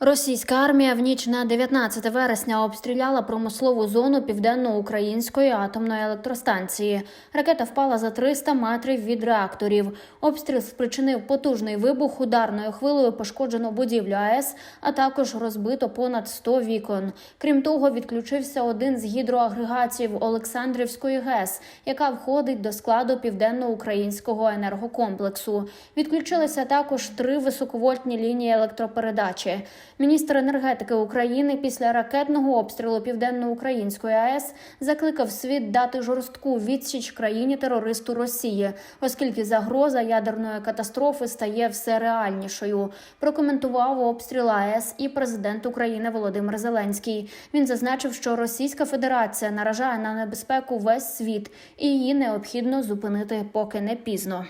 Російська армія в ніч на 19 вересня обстріляла промислову зону південноукраїнської атомної електростанції. Ракета впала за 300 метрів від реакторів. Обстріл спричинив потужний вибух. Ударною хвилею пошкоджено будівлю АЕС, а також розбито понад 100 вікон. Крім того, відключився один з гідроагрегатів Олександрівської ГЕС, яка входить до складу південноукраїнського енергокомплексу. Відключилися також три високовольтні лінії електропередачі. Міністр енергетики України після ракетного обстрілу південноукраїнської АЕС закликав світ дати жорстку відсіч країні терористу Росії, оскільки загроза ядерної катастрофи стає все реальнішою. Прокоментував обстріл АЕС і президент України Володимир Зеленський. Він зазначив, що Російська Федерація наражає на небезпеку весь світ, і її необхідно зупинити, поки не пізно.